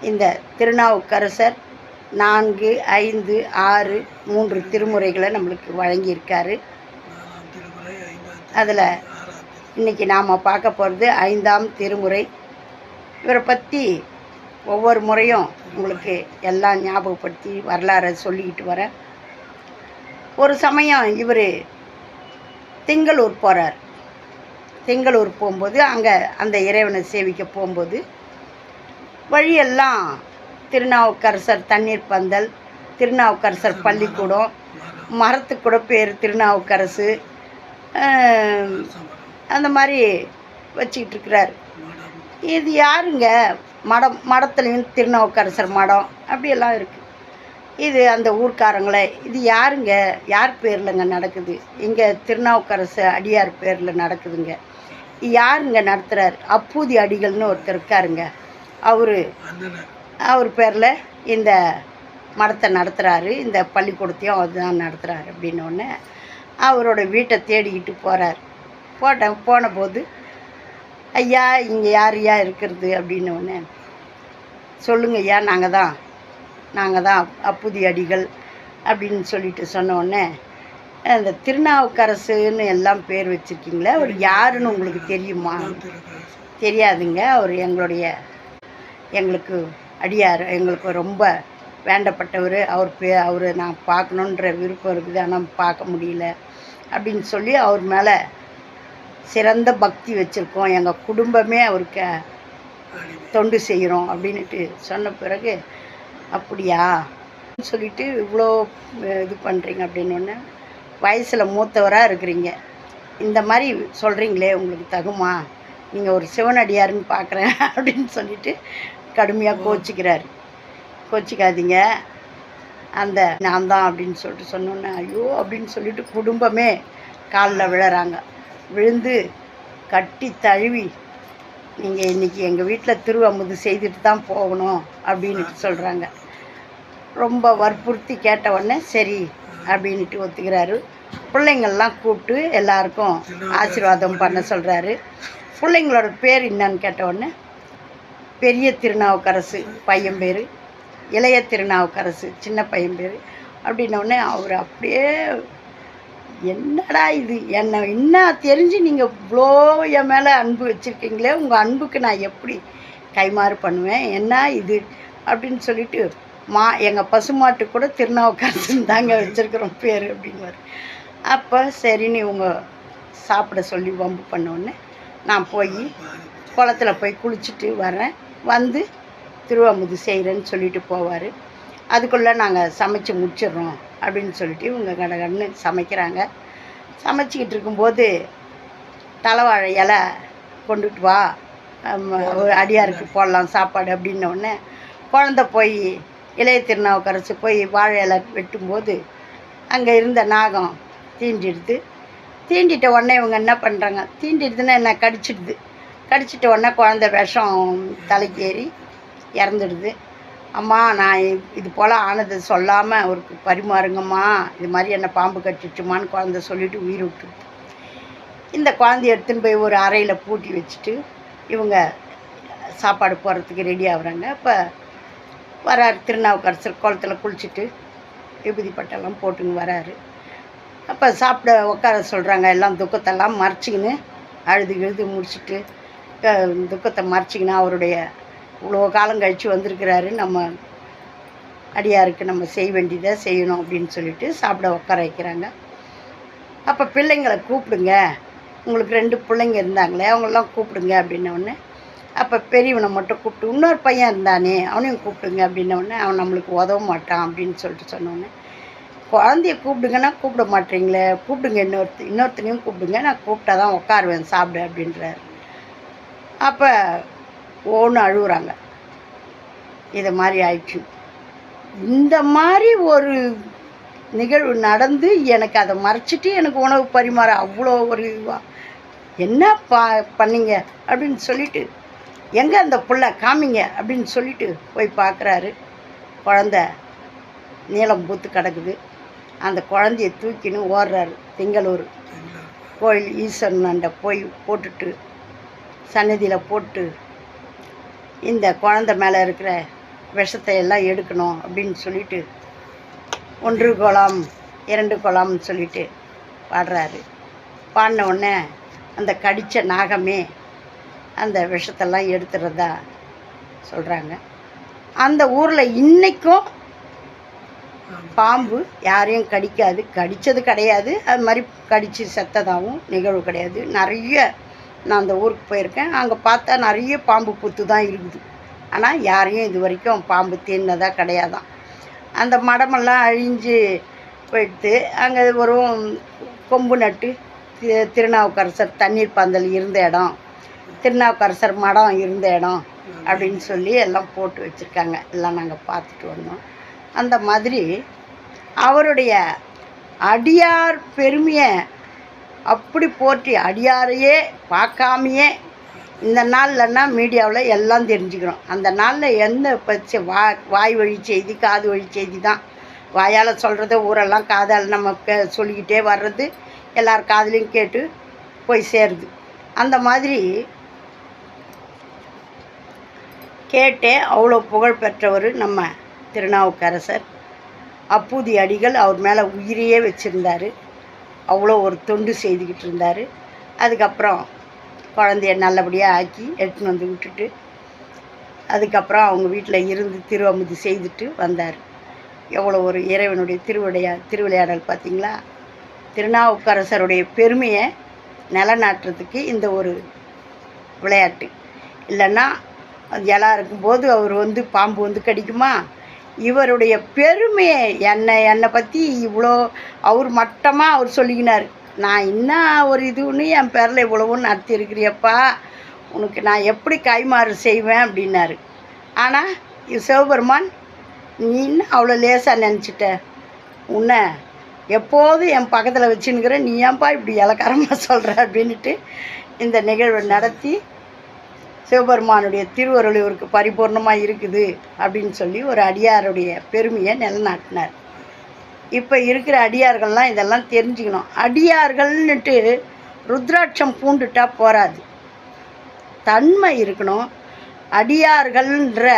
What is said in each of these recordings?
இந்த திருநாவுக்கரசர் நான்கு ஐந்து ஆறு மூன்று திருமுறைகளை நம்மளுக்கு வழங்கியிருக்காரு. அதில் இன்னைக்கு நாம் பார்க்க போகிறது ஐந்தாம் திருமுறை. இவரை பற்றி ஒவ்வொரு முறையும் உங்களுக்கு எல்லாம் ஞாபகப்படுத்தி வரலாறை சொல்லிக்கிட்டு வரேன். ஒரு சமயம் இவர் திங்களூர் போகிறார் திங்களூர் போகும்போது அங்கே அந்த இறைவனை சேவிக்க போகும்போது வழியெல்லாம் திருநாவுக்கரசர் தண்ணீர் பந்தல் திருநாவுக்கரசர் பள்ளிக்கூடம் மரத்துக்கு கூட பேர் திருநாவுக்கரசு அந்த மாதிரி வச்சுக்கிட்டு இருக்கிறார் இது யாருங்க? மடம் மடத்துலேயும் திருநாவுக்கரசர் மடம் அப்படியெல்லாம் இருக்குது இது அந்த ஊர்க்காரங்களே இது யாருங்க? யார் பேர்லங்க நடக்குது? இங்கே திருநாவுக்கரசு அடியார் பேரில் நடக்குதுங்க. யாருங்க நடத்துகிறார் அப்பூதி அடிகள்னு ஒருத்தர் இருக்காருங்க. அவர் அவர் பேரில் இந்த மடத்தை நடத்துகிறாரு இந்த பள்ளிக்கூடத்தையும் அவர் தான் நடத்துகிறாரு அப்படின்னோடனே அவரோட வீட்டை தேடிக்கிட்டு போகிறார் போட்ட போன போது ஐயா இங்கே யார் ஐயா இருக்கிறது? அப்படின்னோடனே சொல்லுங்க ஐயா நாங்கள் தான் நாங்கள் தான் அப்புதி அடிகள் அப்படின்னு சொல்லிட்டு சொன்ன உடனே அந்த திருநாவுக்கரசுன்னு எல்லாம் பேர் வச்சுருக்கீங்களே அவர் யாருன்னு உங்களுக்கு தெரியுமா? தெரியாதுங்க அவர் எங்களுடைய எங்களுக்கு அடியார் எங்களுக்கு ரொம்ப வேண்டப்பட்டவர். அவர் பே அவரை நான் பார்க்கணுன்ற விருப்பம் இருக்குது ஆனால் பார்க்க முடியல அப்படின்னு சொல்லி அவர் மேலே சிறந்த பக்தி வச்சுருக்கோம். எங்கள் குடும்பமே அவருக்கு தொண்டு செய்கிறோம் அப்படின்ட்டு சொன்ன பிறகு அப்படியா? சொல்லிட்டு இவ்வளோ இது பண்ணுறீங்க அப்படின்னோடனே வயசில் மூத்தவராக இருக்கிறீங்க. இந்த மாதிரி சொல்கிறீங்களே உங்களுக்கு தகுமா? நீங்கள் ஒரு சிவனடியாருன்னு பார்க்குறேன் அப்படின்னு சொல்லிட்டு கடுமையாக கோச்சிக்கிறாரு. கோச்சிக்காதீங்க. அந்த நான் தான் அப்படின்னு சொல்லிட்டு சொன்னோன்னே ஐயோ அப்படின்னு சொல்லிட்டு குடும்பமே காலில் விழறாங்க. விழுந்து கட்டி தழுவி நீங்கள் இன்றைக்கி எங்கள் வீட்டில் திருவமுது செய்துட்டு தான் போகணும் அப்படின்ட்டு சொல்கிறாங்க ரொம்ப வற்புறுத்தி கேட்ட உடனே சரி அப்படின்ட்டு ஒத்துக்கிறாரு. பிள்ளைங்கள்லாம் கூப்பிட்டு எல்லாருக்கும் ஆசீர்வாதம் பண்ண சொல்கிறாரு பிள்ளைங்களோட பேர் என்னன்னு கேட்ட உடனே பெரிய திருநாவுக்கரசு பையன் பேர். இளைய திருநாவுக்கரசு சின்ன பையன் பேர். அப்படின்னோடனே அவர் அப்படியே என்னடா இது? என்னை என்ன தெரிஞ்சு நீங்கள் இவ்வளோ என் மேலே அன்பு வச்சுருக்கீங்களே? உங்கள் அன்புக்கு நான் எப்படி கைமாறு பண்ணுவேன்? என்ன இது? அப்படின்னு சொல்லிட்டு மா எங்கள் பசுமாட்டு கூட திருநாவுக்கரசுன்னு தாங்க வச்சுருக்குறோம் பேர் அப்படிங்குவார் அப்போ சரின்னு இவங்க சாப்பிட சொல்லி வம்பு பண்ணோடனே நான் போய் குளத்துல போய் குளிச்சுட்டு வரேன். வந்து திருவாமுது செய்கிறேன்னு சொல்லிட்டு போவார். அதுக்குள்ளே நாங்கள் சமைச்சு முடிச்சிடுறோம் அப்படின்னு சொல்லிட்டு இவங்க கடகடன்னு சமைக்கிறாங்க. சமைச்சிக்கிட்டு இருக்கும்போது தலைவாழை இலை கொண்டுட்டு வா ஒரு அடியாருக்கு போடலாம் சாப்பாடு அப்படின்ன உடனே குழந்த போய் இளைய திருநாவுக்கரசு போய் வாழை இலை வெட்டும்போது அங்கே இருந்த நாகம் தீண்டிடுது. தீண்டிட்ட உடனே இவங்க என்ன பண்ணுறாங்க தீண்டிடுதுன்னா என்ன கடிச்சிடுது. கடிச்சிட்ட உடனே குழந்த விஷம் தலைக்கு ஏறி இறந்துடுது. அம்மா நான் இது போல் ஆனதை சொல்லாமல் அவருக்கு பரிமாறுங்கம்மா இது மாதிரி என்ன பாம்பு கட்டிடுச்சுமான்னு குழந்த சொல்லிட்டு உயிர் விட்டுருது இந்த குழந்தைய எடுத்துன்னு போய் ஒரு அறையில் பூட்டி வச்சுட்டு இவங்க சாப்பாடு போடுறதுக்கு ரெடி ஆகுறாங்க. அப்போ வராரு திருநாவுக்கரசர் குளத்துல குளிச்சுட்டு விபூதி பட்டெல்லாம் போட்டுன்னு வராரு. அப்போ சாப்பிட உட்கார சொல்கிறாங்க எல்லாம் துக்கத்தெல்லாம் மறைச்சிக்கின்னு அழுது எழுது முடிச்சுட்டு துக்கத்தை மறைச்சிங்கன்னா அவருடைய இவ்வளோ காலம் கழித்து வந்திருக்கிறாரு. நம்ம அடியாருக்கு நம்ம செய்ய வேண்டியதை செய்யணும் அப்படின்னு சொல்லிட்டு சாப்பிட உட்கார வைக்கிறாங்க. அப்போ பிள்ளைங்களை கூப்பிடுங்க. உங்களுக்கு ரெண்டு பிள்ளைங்க இருந்தாங்களே அவங்களெல்லாம் கூப்பிடுங்க அப்படின்னோடனே அப்போ பெரியவனை மட்டும் கூப்பிட்டு இன்னொரு பையன் இருந்தானே அவனையும் கூப்பிடுங்க அப்படின்னோடனே அவன் நம்மளுக்கு உதவ மாட்டான் அப்படின்னு சொல்லிட்டு சொன்னோடனே குழந்தைய கூப்பிடுங்கன்னா கூப்பிட மாட்டீங்களே கூப்பிடுங்க இன்னொருத்த இன்னொருத்தனையும் கூப்பிடுங்க நான் கூப்பிட்டா தான் உட்காருவேன் சாப்பிடு அப்படின்றாரு. அப்போ ஓன்னு அழுகுறாங்க இதை மாதிரி ஆயிடுச்சு. இந்த மாதிரி ஒரு நிகழ்வு நடந்து எனக்கு அதை மறைச்சிட்டு எனக்கு உணவு பரிமாற அவ்வளோ ஒரு இதுவாக என்ன பா பண்ணீங்க? அப்படின்னு சொல்லிட்டு எங்கே அந்த பிள்ளை காமிங்க அப்படின்னு சொல்லிட்டு போய் பார்க்குறாரு குழந்த நீளம் பூத்து கிடக்குது. அந்த குழந்தைய தூக்கின்னு ஓடுறாரு. திங்களூர் கோயில் ஈஸ்வரன்ட போய் போட்டுட்டு சன்னதியில் போட்டு இந்த குழந்த மேலே இருக்கிற விஷத்தை எல்லாம் எடுக்கணும் அப்படின்னு சொல்லிட்டு ஒன்று குளம் இரண்டு குளம்னு சொல்லிட்டு பாடுறாரு. பாடின உடனே அந்த கடித்த நாகமே அந்த விஷத்தெல்லாம் எடுத்துறதா சொல்கிறாங்க அந்த ஊரில் இன்றைக்கும் பாம்பு யாரையும் கடிக்காது. கடித்தது கிடையாது. அது மாதிரி கடித்து செத்ததாகவும் நிகழ்வு கிடையாது. நிறைய நான் அந்த ஊருக்கு போயிருக்கேன். அங்கே பார்த்தா நிறைய பாம்பு புத்து தான் இருக்குது. ஆனால் யாரையும் இது வரைக்கும் பாம்பு தின்னதாக கிடையாதான். அந்த மடமெல்லாம் அழிஞ்சு போயிட்டு அங்கே வரும் கொம்பு நட்டு தி- திருநாவுக்கரசர் தண்ணீர் பந்தல் இருந்த இடம் திருநாவுக்கரசர் மடம் இருந்த இடம் அப்படின்னு சொல்லி எல்லாம் போட்டு வச்சுருக்காங்க. எல்லாம் நாங்கள் பார்த்துட்டு வந்தோம். அந்த மாதிரி அவருடைய அடியார் பெருமையை அப்படி போற்றி அடியாரையே பார்க்காமையே இந்த நாள்லன்னா மீடியாவில் எல்லாம் தெரிஞ்சுக்கிறோம். அந்த நாளில் எந்த பச்சை வா வாய் வழி செய்தி காது வழி செய்தி தான். வாயால் சொல்கிறத ஊரெல்லாம் காதால் நம்ம கே- சொல்லிக்கிட்டே வர்றது எல்லார் காதலையும் கேட்டு போய் சேருது. அந்த மாதிரி கேட்டே அவ்வளோ புகழ் பெற்றவர் நம்ம திருநாவுக்கரசர். அப்பூதி அடிகள் அவர் மேலே உயிரையே வச்சுருந்தார். அவ்வளோ ஒரு தொண்டு செய்துக்கிட்டு இருந்தார். அதுக்கப்புறம் குழந்தைய நல்லபடியாக ஆக்கி எடுத்துன்னு வந்து விட்டுட்டு அதுக்கப்புறம் அவங்க வீட்டில் இருந்து திருவமுதி செய்துட்டு வந்தார். எவ்வளோ ஒரு இறைவனுடைய திருவிளையா திருவிளையாடல் பார்த்தீங்களா? திருநாவுக்கரசருடைய பெருமையை நிலநாட்டுறதுக்கு இந்த ஒரு விளையாட்டு. இல்லைன்னா அது எலா இருக்கும்போது அவர் வந்து பாம்பு வந்து கடிக்குமா? இவருடைய பெருமையை என்னை என்னை பற்றி இவ்வளோ அவர் மட்டமாக அவர் சொல்லிக்கினார். நான் என்ன ஒரு இதுன்னு என் பேரில் இவ்வளவும் நடத்தியிருக்கிறியப்பா உனக்கு நான் எப்படி கைமாறு செய்வேன் அப்படின்னாரு. ஆனால் சிவபெருமான் நீ இன்னும் அவ்வளோ லேசாக நினச்சிட்ட? உன்னை எப்போதும் என் பக்கத்தில் வச்சுன்னுக்கிற நீ ஏன்பா இப்படி இலக்காரமாக சொல்கிற அப்படின்ட்டு இந்த நிகழ்வை நடத்தி சிவபெருமானுடைய திருவருள் இவருக்கு பரிபூர்ணமாக இருக்குது அப்படின்னு சொல்லி ஒரு அடியாருடைய பெருமையை நிலநாட்டினார். இப்போ இருக்கிற அடியார்கள்லாம் இதெல்லாம் தெரிஞ்சுக்கணும். அடியார்கள்னுட்டு ருத்ராட்சம் பூண்டுட்டா போராது தன்மை இருக்கணும். அடியார்கள்ன்ற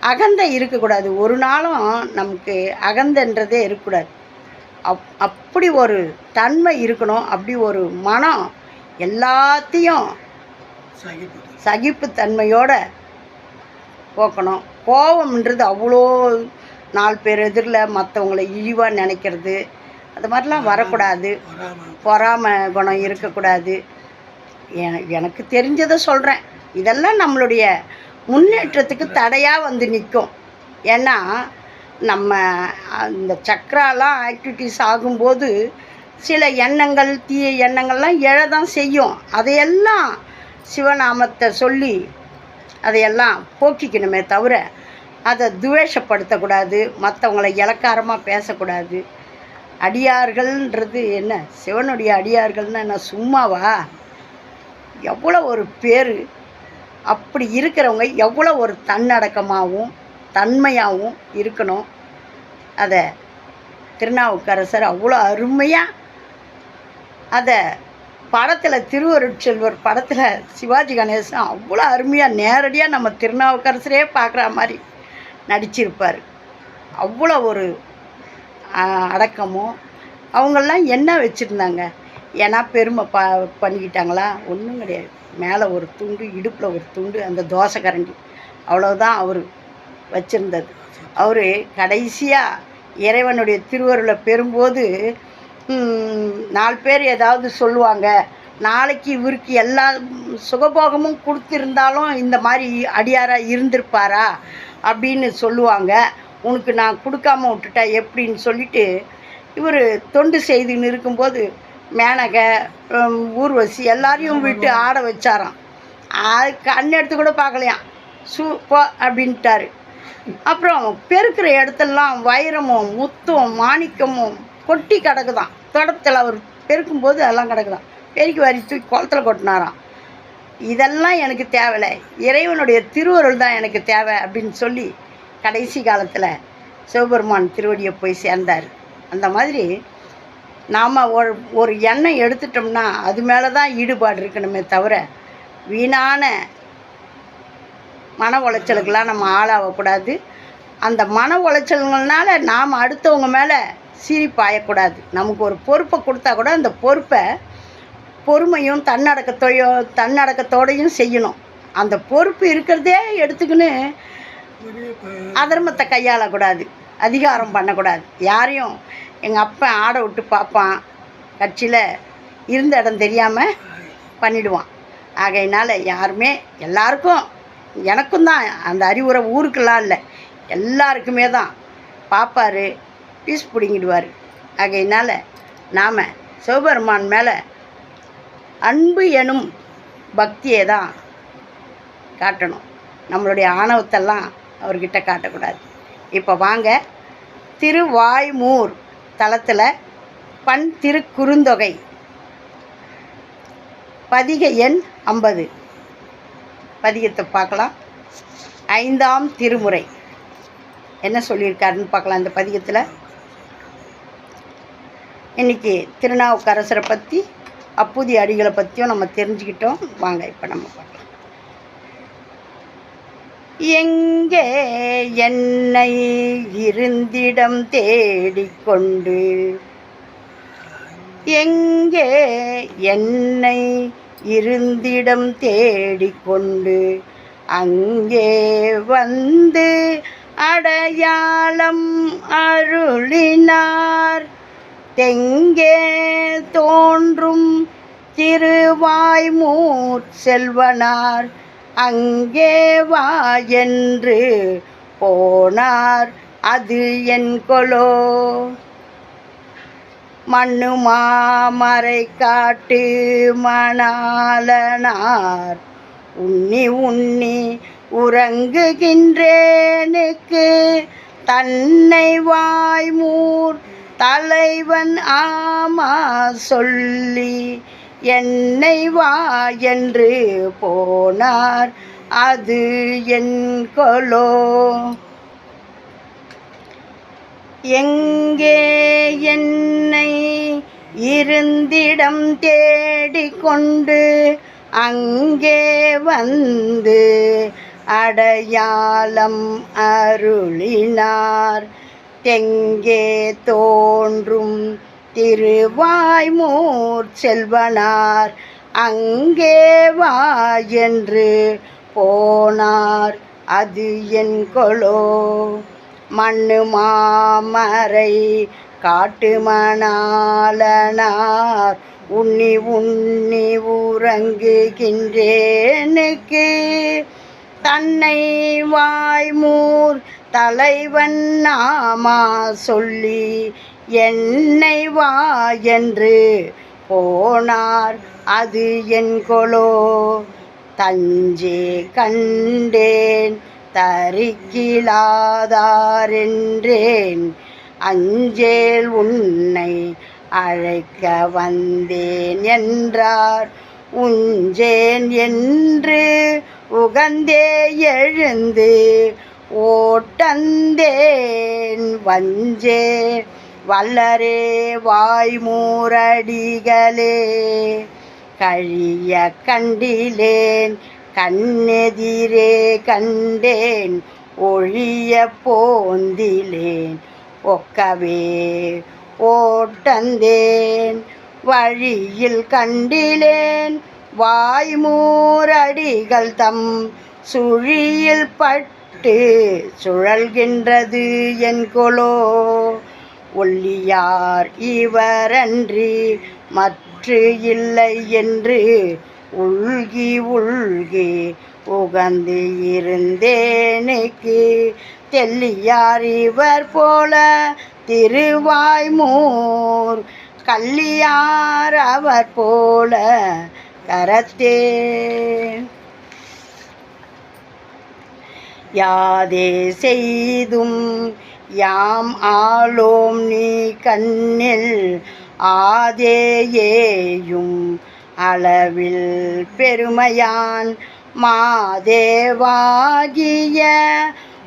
அகந்தை இருக்கக்கூடாது. ஒரு நாளும் நமக்கு அகந்தன்றதே இருக்கக்கூடாது. அப் அப்படி ஒரு தன்மை இருக்கணும். அப்படி ஒரு மனம் எல்லாத்தையும் சகிப்புத்தன்மையோட போக்கணும். கோபம்ன்றது அவ்வளோ நாலு பேர் எதிரில் மற்றவங்கள இழிவாக நினைக்கிறது. அது மாதிரிலாம் வரக்கூடாது. பொறாம குணம் இருக்கக்கூடாது. எனக்கு தெரிஞ்சதை சொல்கிறேன் இதெல்லாம் நம்மளுடைய முன்னேற்றத்துக்கு தடையாக வந்து நிற்கும். ஏன்னா நம்ம அந்த சக்கராலாம் ஆக்டிவிட்டிஸ் ஆகும்போது சில எண்ணங்கள் தீய எண்ணங்கள்லாம் எழதான் செய்யும். அதையெல்லாம் சிவநாமத்தை சொல்லி அதையெல்லாம் போக்கிக்கணுமே தவிர அதை துவேஷப்படுத்தக்கூடாது மற்றவங்களை இலக்காரமாக பேசக்கூடாது. அடியார்கள்ன்றது என்ன? சிவனுடைய அடியார்கள்னா என்ன சும்மாவா? எவ்வளோ ஒரு பேர். அப்படி இருக்கிறவங்க எவ்வளோ ஒரு தன்னடக்கமாகவும் தன்மையாகவும் இருக்கணும். அதை திருநாவுக்கரசர் அவ்வளோ அருமையாக அதை படத்தில் திருவருட்செல்வர் படத்தில் சிவாஜி கணேசன் அவ்வளோ அருமையாக நேரடியாக நம்ம திருநாவுக்கரசரே பார்க்குற மாதிரி நடிச்சிருப்பார். அவ்வளோ ஒரு அடக்கமும். அவங்கெல்லாம் என்ன வச்சுருந்தாங்க? ஏன்னா பெருமை ப பண்ணிக்கிட்டாங்களா? ஒன்றும் கிடையாது. மேலே ஒரு துண்டு இடுப்பில் ஒரு துண்டு அந்த தோசை கரண்டி. அவ்வளோதான் அவர் வச்சுருந்தது. அவர் கடைசியாக இறைவனுடைய திருவருளை பெறும்போது நாலு பேர் ஏதாவது சொல்லுவாங்க. நாளைக்கு இவருக்கு எல்லா சுகபோகமும் கொடுத்துருந்தாலும் இந்த மாதிரி அடியாராக இருந்திருப்பாரா அப்படின்னு சொல்லுவாங்க. உனக்கு நான் கொடுக்காம விட்டுட்டா எப்படின்னு சொல்லிட்டு இவர் தொண்டு செய்துன்னு இருக்கும்போது மேனக ஊர்வசி எல்லாரையும் விட்டு ஆட வச்சாராம். அது கண் எடுத்து கூட பார்க்கலையாம். சூ போ அப்படின்ட்டாரு. அப்புறம் பெருக்கிற இடத்தெல்லாம் வைரமும் முத்தும் மாணிக்கமும் கொட்டி கிடக்குதான் தோட்டத்தில் அவர் பெருக்கும்போது அதெல்லாம் கிடக்குதான். பெருக்கி வாரி தூக்கி குளத்துல கொட்டினாராம். இதெல்லாம் எனக்கு தேவையில்லை. இறைவனுடைய திருவருள் தான் எனக்கு தேவை அப்படின்னு சொல்லி கடைசி காலத்தில் சிவபெருமான் திருவடியை போய் சேர்ந்தார். அந்த மாதிரி நாம் ஒரு ஒரு எண்ணெய் எடுத்துட்டோம்னா அது மேலே தான் ஈடுபாடு இருக்கணுமே தவிர வீணான மன உளைச்சலுக்கெல்லாம் நம்ம ஆளாகக்கூடாது. அந்த மன உளைச்சல்கள்னால நாம் அடுத்தவங்க மேலே சிரிப்பாயக்கூடாது. நமக்கு ஒரு பொறுப்பை கொடுத்தா கூட அந்த பொறுப்பை பொறுமையும் தன்னடக்கத்தோயோ தன்னடக்கத்தோடையும் செய்யணும். அந்த பொறுப்பு இருக்கிறதே எடுத்துக்கின்னு அதர்மத்தை கையாளக்கூடாது. அதிகாரம் பண்ணக்கூடாது. யாரையும் எங்கள் அப்பா ஆடை விட்டு பார்ப்பான். கட்சியில் இருந்த இடம் தெரியாமல் பண்ணிடுவான். ஆகையினால யாருமே எல்லாருக்கும் எனக்கும் தான் அந்த அறிவுரை ஊருக்கெல்லாம் இல்லை. எல்லாருக்குமே தான். பார்ப்பாரு பீஸ் பிடுங்கிடுவார். ஆகையினால் நாம் சிவபெருமான் மேலே அன்பு எனும் பக்தியை தான் காட்டணும். நம்மளுடைய ஆணவத்தெல்லாம் அவர்கிட்ட காட்டக்கூடாது. இப்போ வாங்க திருவாய்மூர் தளத்தில் பண் திருக்குறுந்தொகை. பதிகை எண் ஐம்பது. பதிகத்தை பார்க்கலாம். ஐந்தாம் திருமுறை. என்ன சொல்லியிருக்காருன்னு பார்க்கலாம் இந்த பதிகத்தில். இன்றைக்கி திருநாவுக்கரசரை பற்றி அப்புதி அடிகளை பற்றியும் நம்ம தெரிஞ்சுக்கிட்டோம். வாங்க இப்போ நம்ம பார்க்கலாம். எங்கே என்னை இருந்திடம் தேடிக்கொண்டு? எங்கே என்னை இருந்திடம் தேடிக்கொண்டு? அங்கே வந்து அடையாளம் அருளினார். தெங்கே தோன்றும் திருவாய்மூர் செல்வனார். அங்கே வா என்று போனார் அது என் கொலோ. மண்ணு மாமரை காட்டு மணாலனார் உண்ணி உண்ணி உறங்குகின்றேனுக்கு தன்னை வாய்மூர் தலைவன் ஆமா சொல்லி என்னை வா என்று போனார். அது என் கொலோ. எங்கே என்னை இருந்திடம் தேடிக்கொண்டு அங்கே வந்து அடையாளம் அருளினார். தெங்கே தோன்றும் திருவாய்மூர் செல்வனார். அங்கே வா என்று போனார் அது என் கொலோ. மண்ணு மாமரை காட்டு மணாலனார் உண்ணி உண்ணி உறங்குகின்றேனுக்கு. தன்னை வாய்மூர் தலைவன் நாமா சொல்லி என்னை வா என்று போனார். அது என் கொலோ. தஞ்சே கண்டேன் தரிக்கிலாதாரென்றேன் அஞ்சேல் உன்னை அழைக்க வந்தேன் என்றார். உஞ்சேன் என்று உகந்தே எழுந்து ஓட்டந்தேன் வஞ்சே வல்லரே வாய்மூரடிகளே. கழிய கண்டிலேன் கண்ணெதிரே கண்டேன் ஒழிய போந்திலேன் ஒக்கவே ஓட்டந்தேன் வழியில் கண்டிலேன் வாய்மூரடிகள் தம் சுழியில் விட்டு சுழல்கின்றது என் கொலோ. ஒல்லியார் இவரன்றி மற்று இல்லை என்று உள்கி உள்கி உகந்து இருந்தேனுக்கு. தெல்லியார் இவர் போல திருவாய்மூர். கல்லியார் அவர் போல கரத்தே. யாதே செய்தும் யாம் ஆளோம் நீ கண்ணில் ஆதேயேயும் அளவில் பெருமையான். மாதேவாகிய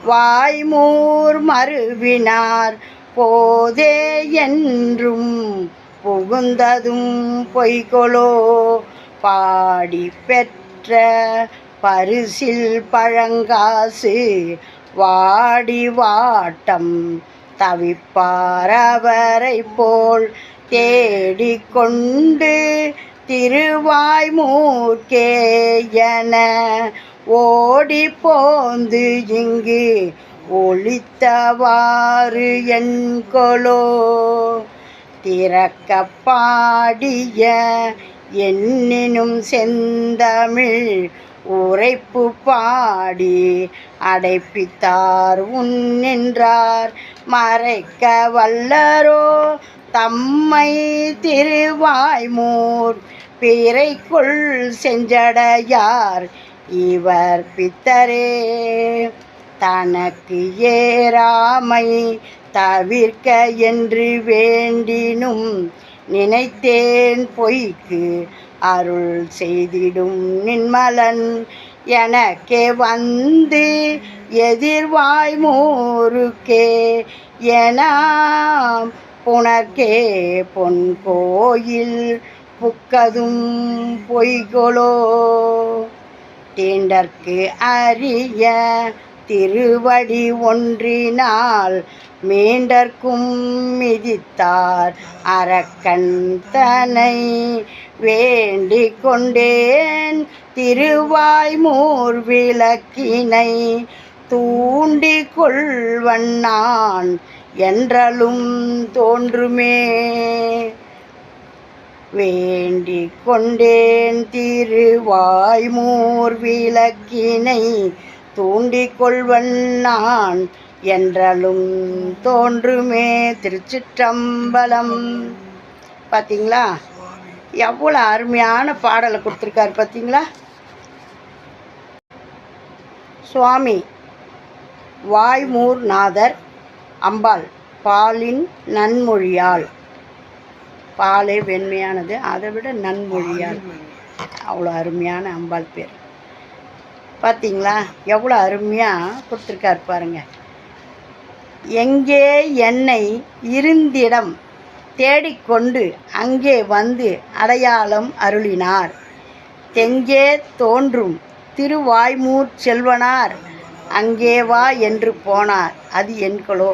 வாய்மூர் மறுவினார் போதே என்றும் புகுந்ததும் பொய்கொலோ. பாடி பெற்ற பரிசில் பழங்காசு வாடி வாட்டம் தவிப்பாரவரை போல் தேடிக்கொண்டு திருவாய்மூர்க்கேயன ஓடி போந்து இங்கு ஒளித்தவாறு என்கொலோ. திறக்க பாடிய என்னினும் செந்தமிழ் உரைப்பு பாடி அடைப்பித்தார் உன் நின்றார் மறைக்க வல்லரோ தம்மை திருவாய்மூர். பிறைக்குள் செஞ்சடையார் இவர் பித்தரே. தனக்கு ஏறாமை தவிர்க்க என்று வேண்டினும் நினைத்தேன் பொய்க்கு அருள் செய்திடும் நின்மலன் எனக்கே வந்து எதிர்வாய் மூருக்கே என புனர்க்கே பொன் கோயில் புக்கதும் பொய்கொலோ. தீண்டற்கு அரிய திருவடி ஒன்றினால் மீண்டற்கும் மிதித்தார் அரக்கன் தனை வேண்டிக் கொண்டேன் திருவாய்மூர் விளக்கினை தூண்டி கொள்வண்ணான் என்றலும் தோன்றுமே. வேண்டிக் கொண்டேன் திருவாய்மூர் விளக்கினை தூண்டிக் கொள்வண்ணான் என்றலும் தோன்றுமே. திருச்சிற்றம்பலம். பார்த்தீங்களா எவ்வளோ அருமையான பாடலை கொடுத்துருக்காரு பார்த்தீங்களா? சுவாமி வாய்மூர் நாதர் அம்பாள் பாலின் நன்மொழியால். பாலே வெண்மையானது அதை விட நன்மொழியால். அவ்வளோ அருமையான அம்பாள் பேர். பார்த்தீங்களா? எவ்வளோ அருமையாக கொடுத்துருக்காரு பாருங்க. எங்கே என்னை இருந்திடம் தேடிக்கொண்டு அங்கே வந்து அடையாளம் அருளினார். தெங்கே தோன்றும் திருவாய்மூர் செல்வனார் அங்கே வா என்று போனார். அது என்களோ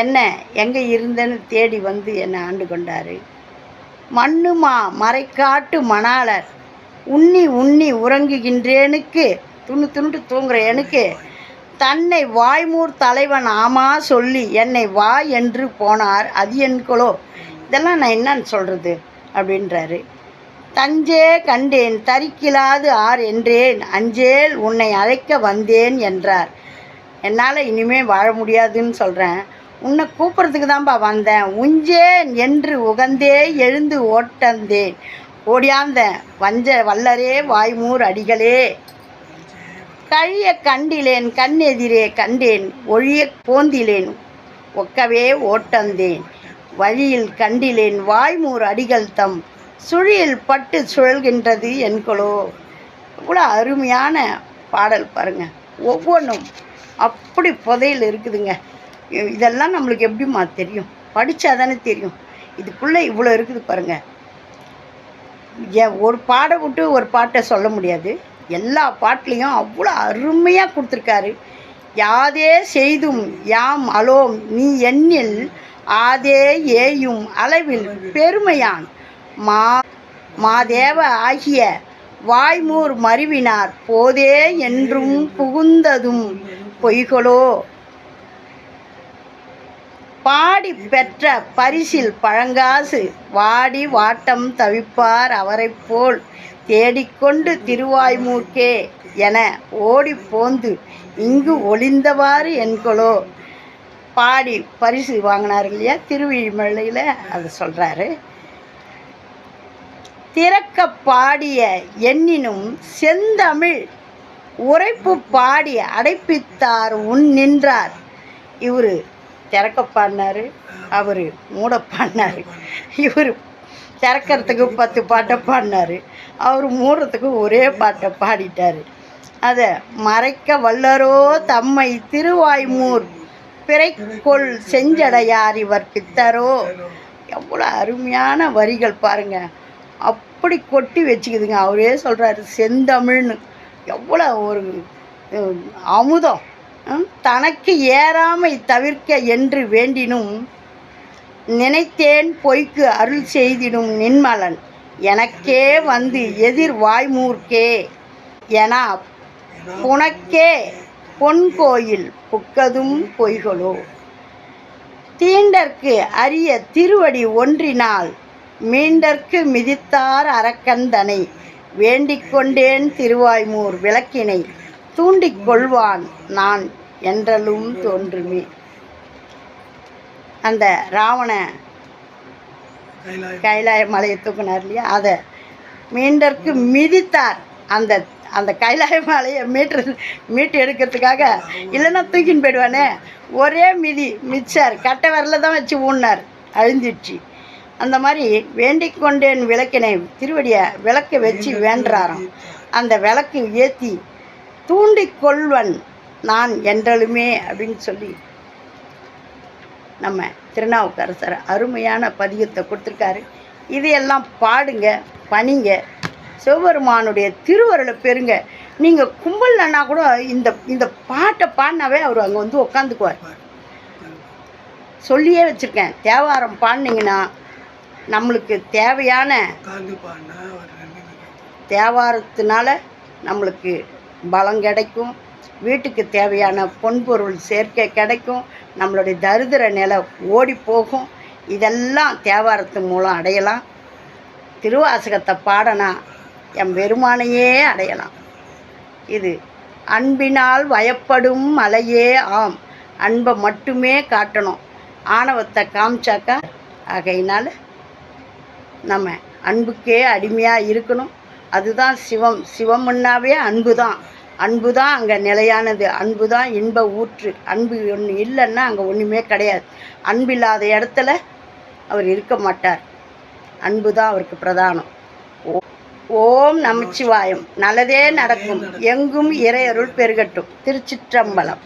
என்ன எங்கே இருந்தேன்னு தேடி வந்து என்னை ஆண்டு கொண்டார். மண்ணுமா மறைக்காட்டு மணாளர் உண்ணி உண்ணி உறங்குகின்றேனுக்கு துணு துண்டு தூங்குறேனுக்கு தன்னை வாய்மூர் தலைவன் ஆமா சொல்லி என்னை வா என்று போனார் அது என்களோ இதெல்லாம் நான் என்னன்னு சொல்கிறது அப்படின்றாரு. தஞ்சே கண்டேன் தரிக்கிலாது ஆர் என்றேன் அஞ்சேல் உன்னை அழைக்க வந்தேன் என்றார். என்னால் இனிமே வாழ முடியாதுன்னு சொல்கிறேன் உன்னை கூப்பிட்றதுக்கு தான்ப்பா வந்தேன். உஞ்சேன் என்று உகந்தே எழுந்து ஓட்டந்தேன். ஓடியாந்தேன். வஞ்ச வல்லரே வாய்மூர் அடிகளே. கழிய கண்டிலேன் கண்ணெதிரே கண்டேன் ஒழிய போந்திலேன் ஒக்கவே ஓட்டந்தேன். வழியில் கண்டிலேன் வாய்மூர் அடிகள் தம் சுழியில் பட்டு சுழல்கின்றது என்களோ இவ்வளோ அருமையான பாடல் பாருங்க. ஒவ்வொன்றும் அப்படி புதையில் இருக்குதுங்க. இதெல்லாம் நம்மளுக்கு எப்படிம்மா தெரியும்? படித்தா தானே தெரியும். இதுக்குள்ளே இவ்வளோ இருக்குது பாருங்கள் ஏன் ஒரு பாடை விட்டு ஒரு பாட்டை சொல்ல முடியாது. எல்லா பாட்டுலேயும் அவ்வளோ அருமையாக கொடுத்துருக்காரு. யாதே செய்தும் யாம் அலோம் நீ எண்ணில் ஆதே ஏயும் அளவில் பெருமையான். மா மாதேவ ஆகிய வாய்மூர் மருவினார் போதே என்றும் புகுந்ததும் பொய்களோ பாடி பெற்ற பரிசில் பழங்காசு. வாடி வாட்டம் தவிப்பார் அவரைப் போல் தேடிக்கொண்டு திருவாய்மூர்க்கே என ஓடி போந்து இங்கு ஒளிந்தவாறு என்கொலோ. பாடி பரிசு வாங்கினார் இல்லையா? திருவிழிமலையில் அதை சொல்கிறாரு திறக்க பாடிய எண்ணினும் செந்தமிழ் உரைப்பு பாடி அடைப்பித்தார் உன் நின்றார். இவர் திறக்க பாடினாரு. அவர் மூட பாடினாரு. இவர் திறக்கிறதுக்கு பத்து பாட்டை பாடினாரு. அவர் மூடுறதுக்கு ஒரே பாட்டை பாடிட்டார். அதை மறைக்க வல்லரோ தம்மை திருவாய்மூர் பிறைக்கொள் செஞ்சடையார் இவர் பித்தரோ. எவ்வளோ அருமையான வரிகள் பாருங்கள் அப்படி கொட்டி வச்சுக்குதுங்க. அவரே சொல்கிறாரு செந்தமிழ்னு. எவ்வளோ ஒரு அமுதம். தனக்கு ஏறாமை தவிர்க்க என்று வேண்டினும் நினைத்தேன் பொய்க்கு அருள் செய்திடும் நின்மலன். எனக்கே வந்து எதிர் வாய்மூர்க்கே என புனக்கே பொன் கோயில் புக்கதும் பொய்களோ? தீண்டற்கு அரிய திருவடி ஒன்றினால் மீண்டற்கு மிதித்தார் அரக்கந்தனை. வேண்டிக் கொண்டேன் திருவாய்மூர் விளக்கினை. தூண்டிக் கொள்வான் நான் என்றலும் தோன்றுமே. அந்த ராவண கைலாய மலையை தூக்குனார் இல்லையா? அதை மீண்டற்கு மிதித்தார். அந்த அந்த கைலாய மலையை மீட்டு மீட்டு எடுக்கிறதுக்காக இல்லைன்னா தூக்கின்னு போயிடுவானே. ஒரே மிதி மிச்சார் கட்டை விரல தான் வச்சு ஊன்னார். அழிஞ்சிடுச்சு. அந்த மாதிரி வேண்டிக் கொண்டேன் விளக்கினை திருவடியை விளக்க வச்சு வேண்டுறாராம். அந்த விளக்கு ஏற்றி தூண்டிக் கொள்வன் நான் என்றலுமே அப்படின்னு சொல்லி நம்ம திருநாவுக்கரசர் அருமையான பதிகத்தை கொடுத்துருக்காரு. இதையெல்லாம் பாடுங்க பணிங்க. சிவபெருமானுடைய திருவருளை பெறுங்க. நீங்கள் கும்பல்னா கூட இந்த இந்த பாட்டை பாடினாவே அவர் அங்கே வந்து உக்காந்துக்குவார். சொல்லியே வச்சுருக்கேன். தேவாரம் பாடினீங்கன்னா நம்மளுக்கு தேவையான தேவாரத்தினால நம்மளுக்கு பலம் கிடைக்கும். வீட்டுக்கு தேவையான பொன்பொருள் சேர்க்கை கிடைக்கும். நம்மளுடைய தரிதிர நிலை ஓடி போகும். இதெல்லாம் தேவாரத்து மூலம் அடையலாம். திருவாசகத்தை பாடனா என் பெருமானையே அடையலாம். இது அன்பினால் வயப்படும் மலையே ஆம். அன்பை மட்டுமே காட்டணும். ஆணவத்தை காமிச்சாக்கா ஆகையினால் நம்ம அன்புக்கே அடிமையாக இருக்கணும். அதுதான் சிவம். சிவம்னாவே அன்பு தான் அன்பு தான் அங்கே நிலையானது. அன்பு தான் இன்ப ஊற்று. அன்பு ஒன்று இல்லைன்னா அங்கே ஒன்றுமே கிடையாது. அன்பு இல்லாத இடத்துல அவர் இருக்க மாட்டார். அன்பு தான் அவருக்கு பிரதானம். ஓ- ஓம் நமச்சிவாயம். நல்லதே நடக்கும். எங்கும் இறையருள் பெருகட்டும். திருச்சிற்றம்பலம்.